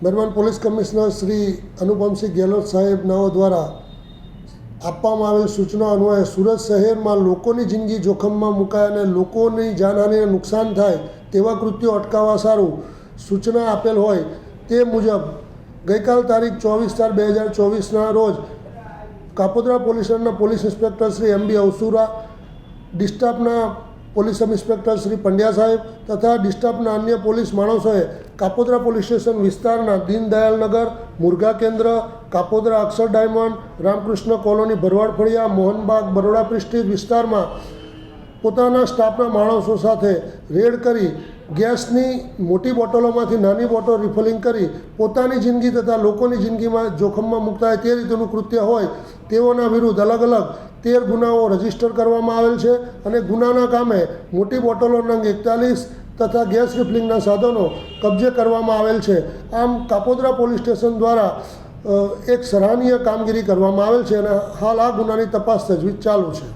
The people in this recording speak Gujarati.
દરમિયાન પોલીસ કમિશનર શ્રી અનુપમસિંહ ગેહલોત સાહેબનાઓ દ્વારા આપવામાં આવેલ સૂચના અન્વયે સુરત શહેરમાં લોકોની જિંદગી જોખમમાં મુકાય અને લોકોની જાનહાનિને નુકસાન થાય તેવા કૃત્યો અટકાવવા સારું સૂચના આપેલ હોય તે મુજબ ગઈકાલ તારીખ ચોવીસ ચાર બે હજાર ચોવીસના રોજ Kapodra police police inspector Shri M B Avasura, ડિસ્ટાફના police sub inspector Shri Pandya સાહેબ તથા ડિસ્ટર્બના અન્ય પોલીસ માણસોએ કાપોદ્રા પોલીસ સ્ટેશન વિસ્તારના દીનદયાલ નગર મુરઘા કેન્દ્ર, કાપોદ્રા અક્ષર ડાયમંડ, રામકૃષ્ણ કોલોની ભરવાડ ફળિયા, મોહનબાગ બરોડા પ્રિસ્ટી વિસ્તારમાં પોતાના સ્ટાફના માણસો સાથે રેડ કરી ગેસની મોટી બોટલોમાંથી નાની બોટલ રિફિલિંગ કરી પોતાની જિંદગી તથા લોકોની જિંદગીમાં જોખમમાં મૂકતા હોય તે રીતેનું કૃત્ય હોય તેઓના વિરુદ્ધ અલગ અલગ તેર ગુનાઓ રજિસ્ટર કરવામાં આવેલ છે અને ગુનાના કામે મોટી બોટલો નંગ એકતાલીસ તથા ગેસ રિફિલિંગના સાધનો કબજે કરવામાં આવેલ છે. આમ કાપોદ્રા પોલીસ સ્ટેશન દ્વારા એક સરાહનીય કામગીરી કરવામાં આવેલ છે અને હાલ આ ગુનાની તપાસ તજવીજ ચાલુ છે.